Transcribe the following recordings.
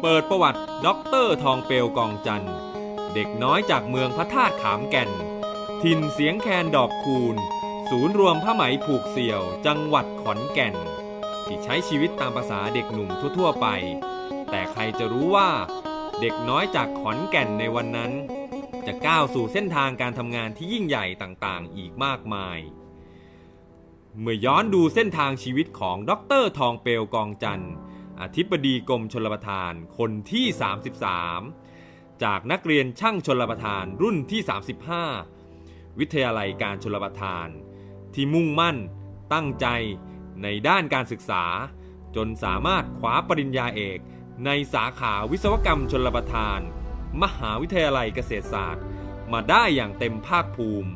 เปิดประวัติด็อกเตอร์ทองเปลวกองจันเด็กน้อยจากเมืองพระธาตุขามแก่น ถิ่นเสียงแคนดอกคูณ ศูนย์รวมผ้าไหมผูกเสี่ยว จังหวัดขอนแก่น ที่ใช้ชีวิตตามภาษาเด็กหนุ่มทั่วๆไป แต่ใครจะรู้ว่า เด็กน้อยจากขอนแก่นในวันนั้น จะก้าวสู่เส้นทางการทำงานที่ยิ่งใหญ่ต่างๆ อีกมากมาย เมื่อย้อนดูเส้นทางชีวิตของดรทองเปลวกองจันทร์อธิบดีกรมชลประทานคนที่ 33 จากนักเรียนช่างชลประทานรุ่นที่ 35 วิทยาลัยการชลประทาน ที่มุ่งมั่น ตั้งใจในด้านการศึกษา จนสามารถคว้าปริญญาเอก ในสาขาวิศวกรรมชลประทาน มหาวิทยาลัยเกษตรศาสตร์ มาได้อย่างเต็มภาคภูมิ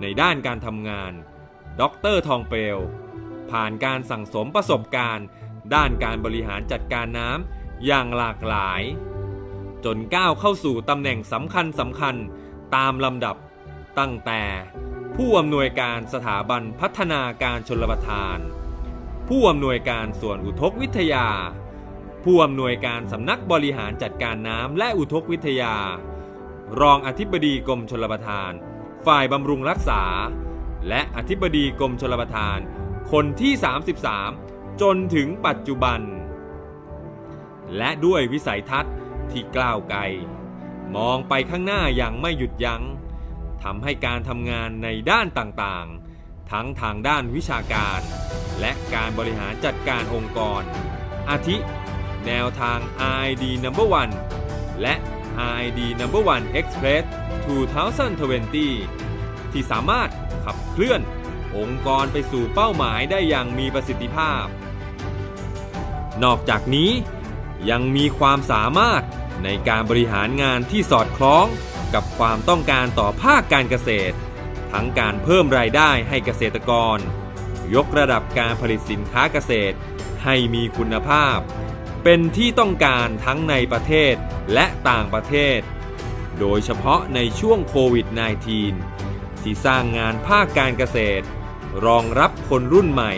ในด้านการทำงาน ด็อกเตอร์ทองเปลว ผ่านการสั่งสมประสบการณ์ ด้านการบริหารจัดการน้ำอย่างหลากหลาย จนก้าวเข้าสู่ตำแหน่งสำคัญสำคัญตามลำดับ ตั้งแต่ผู้อำนวยการสถาบันพัฒนาการชลประทาน ผู้อำนวยการส่วนอุทกวิทยา ผู้อำนวยการสำนักบริหารจัดการน้ำและอุทกวิทยา รองอธิบดีกรมชลประทาน ฝ่ายบำรุงรักษา และอธิบดีกรมชลประทาน คนที่ 33 จนถึงปัจจุบัน และด้วยวิสัยทัศน์ที่กล้าวไกล มองไปข้างหน้าอย่างไม่หยุดยัง้งทำให้การทำงานในด้านต่างๆ ทั้งทางด้านวิชาการ และการบริหารจัดการองค์กร อาทิ แนวทาง id Number 1และ id Number 1 Express 2020 ที่สามารถ ขับเคลื่อน องค์กรไปสู่เป้าหมายได้อย่างมีประสิทธิภาพ นอกจากนี้ยังมีความสามารถในการบริหารงานที่สอดคล้องกับความต้องการต่อภาคการเกษตร ทั้งการเพิ่มรายได้ให้เกษตรกร ยกระดับการผลิตสินค้าเกษตร ให้มีคุณภาพ เป็นที่ต้องการทั้งในประเทศและต่างประเทศ โดยเฉพาะในช่วงโควิด -19 ที่สร้างงานภาคการเกษตร รองรับคนรุ่นใหม่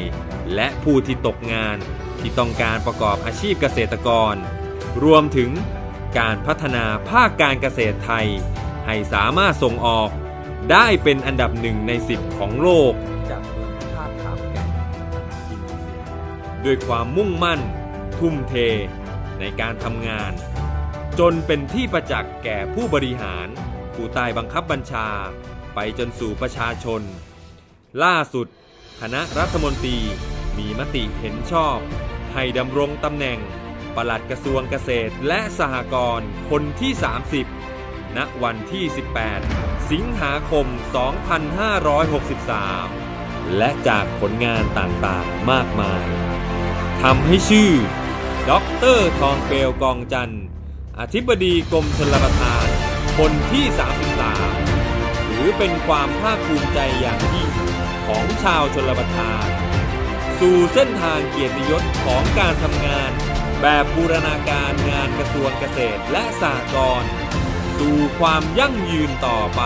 และผู้ที่ตกงานที่ต้องการประกอบอาชีพเกษตรกร รวมถึงการพัฒนาภาคการเกษตรไทย ให้สามารถส่งออก ได้เป็นอันดับหนึ่งในสิบของโลกจากเมืองพระธาตุขามแก่นด้วยความมุ่งมั่น ทุ่มเท ในการทำงาน จนเป็นที่ประจักษ์แก่ผู้บริหาร ผู้ใต้บังคับบัญชา ไปจนสู่ประชาชน ล่าสุด คณะรัฐมนตรีมีมติเห็นชอบ ให้ดำรงตำแหน่งปลัดกระทรวงเกษตรและสหกรณ์คนที่ 30 ณ วันที่ 18 สิงหาคม 2563 และจากผลงานต่างๆมากมายทำให้ชื่อด็อกเตอร์ทองเปลวกองจันทร์อธิบดีกรมชลประทาน คนที่ 33 ถือเป็นความภาคภูมิใจอย่างยิ่งของชาวชนประทาน สู่เส้นทางเกียรติยศของการทำงาน แบบบูรณาการงานกระทรวงเกษตรและสหกรณ์สู่ความยั่งยืนต่อไป